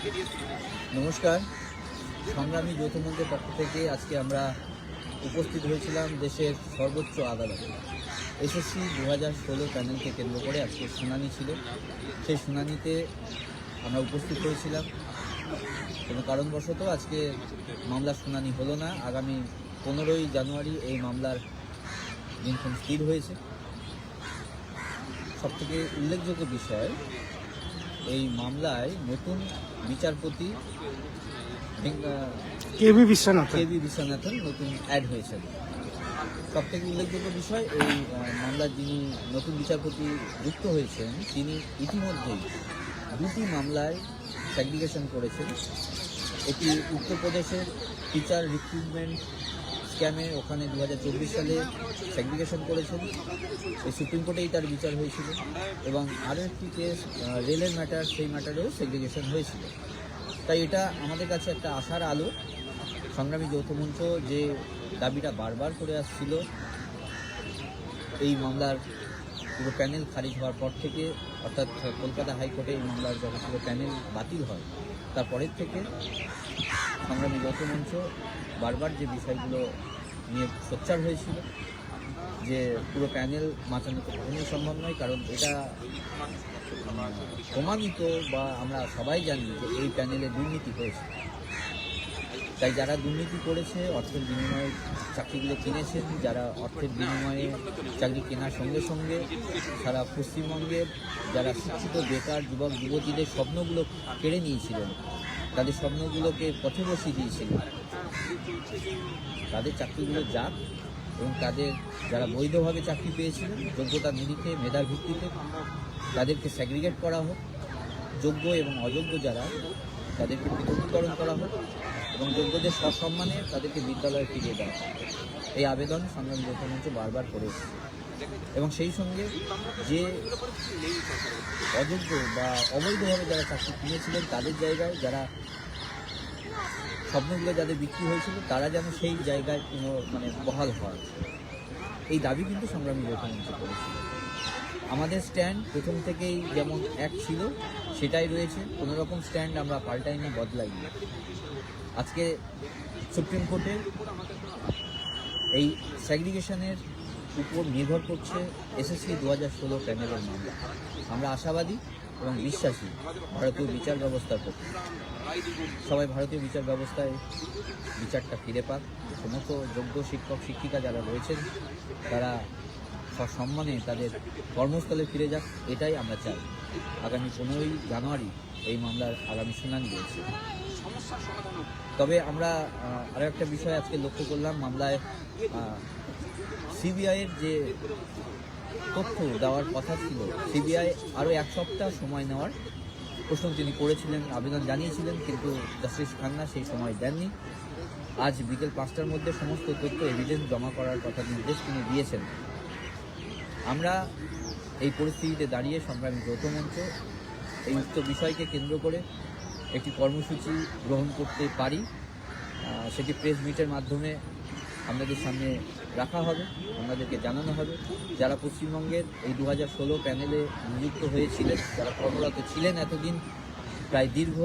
নমস্কার। সংগ্রামী যৌথ মঞ্চের পক্ষ থেকে আজকে আমরা উপস্থিত হয়েছিলাম দেশের সর্বোচ্চ আদালতে। এসএসসি দু হাজার ষোলো প্যানেলকে কেন্দ্র করে আজকে শুনানি ছিল। সেই শুনানিতে আমরা উপস্থিত হয়েছিলাম। কোনো কারণবশত আজকে মামলার শুনানি হলো না। আগামী পনেরোই জানুয়ারি এই মামলার দিনক্ষণ স্থির হয়েছে। সবথেকে উল্লেখযোগ্য বিষয় এই মামলায় নতুন বিচারপতি কেবি বিশ্বনাথ কেবি বিশ্বনাথন নতুন অ্যাড হয়েছেন। সব থেকে উল্লেখযোগ্য বিষয় এই আহ, মামলার যিনি নতুন বিচারপতি যুক্ত হয়েছেন তিনি ইতিমধ্যেই দুটি মামলায় স্যাগ্রিগেশন করেছেন। এটি উত্তরপ্রদেশের টিচার রিক্রুটমেন্ট স্ক্যামে ওখানে দু হাজার চব্বিশ সালে স্যাগ্রিগেশন করেছেন। এই সুপ্রিম কোর্টেই তার বিচার হয়েছিল এবং আরও একটি কেস রেলের ম্যাটার সেই ম্যাটারেও সেগ্রিগেশন হয়েছিল। তাই এটা আমাদের কাছে একটা আশার আলো। সংগ্রামী যৌথ মঞ্চ যে দাবিটা বারবার করে আসছিল, এই মামলার পুরো প্যানেল খারিজ হওয়ার পর থেকে, অর্থাৎ কলকাতা হাইকোর্টে এই মামলার যখন পুরো প্যানেল বাতিল হয় তারপরের থেকে সংগ্রামী মঞ্চ বারবার যে বিষয়গুলো নিয়ে সোচ্চার হয়েছিল, যে পুরো প্যানেল বাঁচানো তো কখনোই সম্ভব নয়, কারণ এটা প্রমাণিত বা আমরা সবাই জানি যে এই প্যানেলে দুর্নীতি হয়েছে। তাই যারা দুর্নীতি করেছে, অর্থের বিনিময়ে চাকরিগুলো কিনেছেন, যারা অর্থের বিনিময়ে চাকরি কেনার সঙ্গে সঙ্গে সারা পশ্চিমবঙ্গের যারা শিক্ষিত, বেকার, যুবক, যুবতীদের স্বপ্নগুলো কেড়ে নিয়েছিলেন, তাদের স্বপ্নগুলোকে পথে বসিয়ে দিয়েছিলেন। তাদের চাকরিগুলো যাক এবং তাদের যারা বৈধভাবে চাকরি পেয়েছিলেন, যোগ্যতার নিরিখে, মেধার ভিত্তিতে তাদেরকে স্যাগ্রিগেট করা হোক, যোগ্য এবং অযোগ্য যারা, তাদেরকে পৃথকীকরণ করা হোক। এবং যোগ্যদের সসম্মানে তাদেরকে বিদ্যালয়ে ফিরিয়ে দেওয়া এই আবেদন সংগ্রাম মঞ্চ বারবার করে এবং সেই সঙ্গে যে অযোগ্য বা অবৈধভাবে যারা চাকরি কিনেছিলেন, তাদের জায়গায় যারা স্বপ্নগুলো যাদের বিক্রি হয়েছিল, তারা যেন সেই জায়গায় কোনো মানে বহাল হয় এই দাবি কিন্তু সংগ্রামী যৌথ মঞ্চ করেছিল আমাদের স্ট্যান্ড প্রথম থেকেই যেমন এক ছিল সেটাই রয়েছে। কোনো রকম স্ট্যান্ড আমরা পাল্টাইনি বদলাইনি আজকে সুপ্রিম কোর্টে এই স্যাগ্রিগেশনের উপর নির্ভর করছে এসএসসি দু হাজার ষোলো প্যানেলের মামলা। আমরা আশাবাদী এবং বিশ্বাসী ভারতীয় বিচার ব্যবস্থার প্রতি। সবাই ভারতীয় বিচার ব্যবস্থায় বিচারটা ফিরে পাক। সমস্ত যোগ্য শিক্ষক, শিক্ষিকা যারা রয়েছেন, তারা সসম্মানে তাদের কর্মস্থলে ফিরে যাক, এটাই আমরা চাই। আগামী পনেরোই জানুয়ারি এই মামলার আগামী শুনানি রয়েছে। তবে আমরা আরও একটা বিষয় আজকে লক্ষ্য করলাম, মামলায় সিবিআইয়ের যে তথ্য দেওয়ার কথা ছিল, সিবিআই আরও এক সপ্তাহ সময় নেওয়ার প্রশ্ন তিনি করেছিলেন, আবেদন জানিয়েছিলেন, কিন্তু জাস্টিস খান্না সেই সময় দেননি। আজ বিকেল পাঁচটার মধ্যে সমস্ত তথ্য এভিডেন্স জমা করার কথা নির্দেশ তিনি দিয়েছেন। আমরা এই পরিস্থিতিতে দাঁড়িয়ে সংগ্রামী যৌথ মঞ্চ, এই উক্ত বিষয়কে কেন্দ্র করে একটি কর্মসূচি গ্রহণ করতে পারি। সেটি প্রেস মিটের মাধ্যমে আপনাদের সামনে রাখা হবে আপনাদেরকে জানানো হবে। যারা পশ্চিমবঙ্গের এই দু হাজার ষোলো প্যানেলে নিযুক্ত হয়েছিলেন, যারা কর্মরত ছিলেন এতদিন, প্রায় দীর্ঘ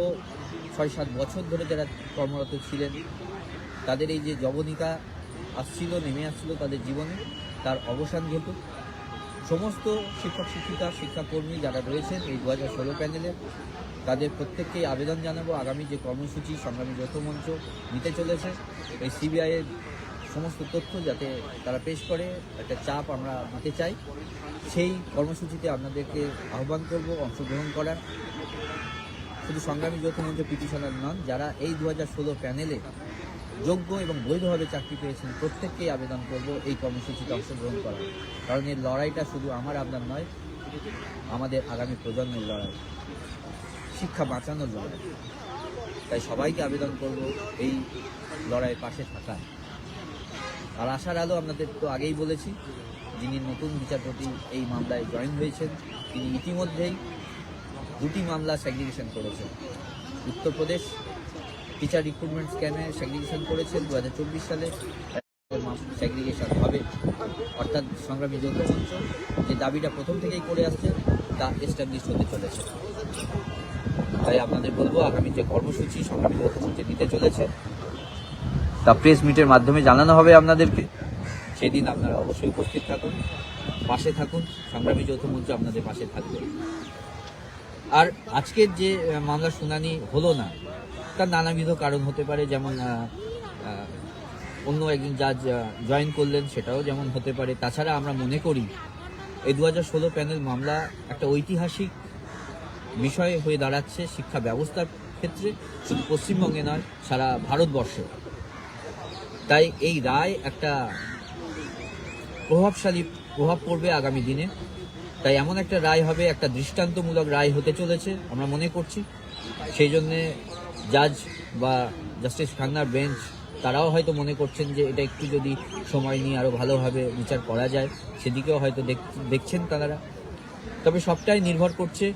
ছয় সাত বছর ধরে যারা কর্মরত ছিলেন, তাদের এই যে জবনিকা আসছিল, নেমে আসছিল তাদের জীবনে, তার অবসান ঘটুক। সমস্ত শিক্ষক, শিক্ষিকা, শিক্ষাকর্মী যারা রয়েছেন এই দু হাজার ষোলো প্যানেলে, তাদের প্রত্যেককেই আবেদন জানাব। আগামী যে কর্মসূচি, সংগ্রামী যৌথ মঞ্চ নিতে চলেছে, এই সিবিআইয়ের সমস্ত তথ্য যাতে তারা পেশ করে, একটা চাপ আমরা দিতে চাই। সেই কর্মসূচিতে আপনাদেরকে আহ্বান করব অংশগ্রহণ করার। শুধু সংগ্রামী যৌথ মঞ্চ পিটিশনার নন, যারা এই দু হাজার ষোলো প্যানেলে যোগ্য এবং বৈধভাবে চাকরি পেয়েছেন, প্রত্যেককেই আবেদন করব, এই কর্মসূচিতে অংশগ্রহণ করার। কারণ এই লড়াইটা শুধু আমার আপনার নয়, আমাদের আগামী প্রজন্মের লড়াই। শিক্ষা বাঁচানোর লড়াই। তাই সবাইকে আবেদন করব এই লড়াইয়ের পাশে থাকার আর আশার আলো আপনাদের তো আগেই বলেছি, যিনি নতুন বিচারপতি এই মামলায় জয়েন হয়েছেন, তিনি ইতিমধ্যেই দুটি মামলা সেগ্রিগেশন করেছেন। উত্তরপ্রদেশ টিচার রিক্রুটমেন্ট স্ক্যামে সেগ্রিগেশন করেছেন দু হাজার চব্বিশ সালে। সেগ্রিগেশন হবে, অর্থাৎ সংগ্রামী যৌথ মঞ্চ যে দাবিটা প্রথম থেকেই করে আসছে, তা এস্টাবলিশ হতে চলেছে। তাই আপনাদের বলব, আগামী যে কর্মসূচি সংগ্রামী যৌথ যৌথমঞ্চে নিতে চলেছে, তা প্রেস মিটের মাধ্যমে জানানো হবে আপনাদেরকে। সেদিন আপনারা অবশ্যই উপস্থিত থাকুন, পাশে থাকুন, সংগ্রামী যৌথ মঞ্চ আপনাদের পাশে থাকবে। আর আজকের যে মামলার শুনানি হলো না তার নানাবিধ কারণ হতে পারে, যেমন অন্য একজন জাজ জয়েন করলেন, সেটাও যেমন হতে পারে। তাছাড়া আমরা মনে করি, এই দু হাজার ষোলো প্যানেল মামলা একটা ঐতিহাসিক বিষয় হয়ে দাঁড়াচ্ছে শিক্ষা ব্যবস্থার ক্ষেত্রে, শুধু পশ্চিমবঙ্গে নয়, সারা ভারতবর্ষে। তাই এই রায় একটা প্রভাবশালী প্রভাব পড়বে আগামী দিনে। তাই এমন একটা রায় হবে, একটা দৃষ্টান্তমূলক রায় হতে চলেছে, আমরা মনে করছি। সেই জন্যে জাজ বা জাস্টিস খান্নার বেঞ্চ, তারাও হয়তো মনে করছেন যে এটা একটু যদি সময় নিয়ে আরও ভালোভাবে বিচার করা যায়, সেদিকেও হয়তো দেখ- দেখছেন তারা। তবে সবটাই নির্ভর করছে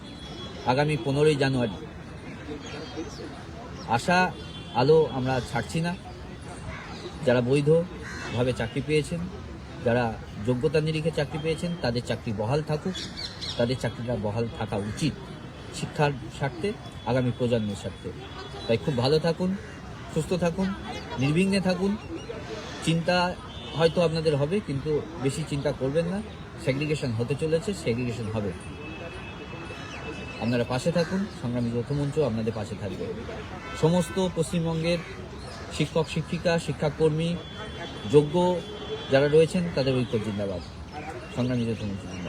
আগামী পনেরোই জানুয়ারি। আশা, আলো আমরা ছাড়ছি না। যারা বৈধভাবে চাকরি পেয়েছেন, যারা যোগ্যতা নিরিখে চাকরি পেয়েছেন, তাদের চাকরি বহাল থাকুক। তাদের চাকরিটা বহাল থাকা উচিত। শিক্ষার স্বার্থে, আগামী প্রজন্মের স্বার্থে। তাই খুব ভালো থাকুন, সুস্থ থাকুন, নির্বিঘ্নে থাকুন। চিন্তা হয়তো আপনাদের হবে, কিন্তু বেশি চিন্তা করবেন না। সেগ্রিগেশন হতে চলেছে সেগ্রিগেশন হবে। আপনারা পাশে থাকুন, সংগ্রামী যৌথ মঞ্চ আপনাদের পাশে থাকবে। সমস্ত পশ্চিমবঙ্গের শিক্ষক, শিক্ষিকা, শিক্ষাকর্মী, যোগ্য যারা রয়েছেন, তাদের ঐক্য জিন্দাবাদ। সংগ্রামী যৌথ মঞ্চ জিন্দাবাদ।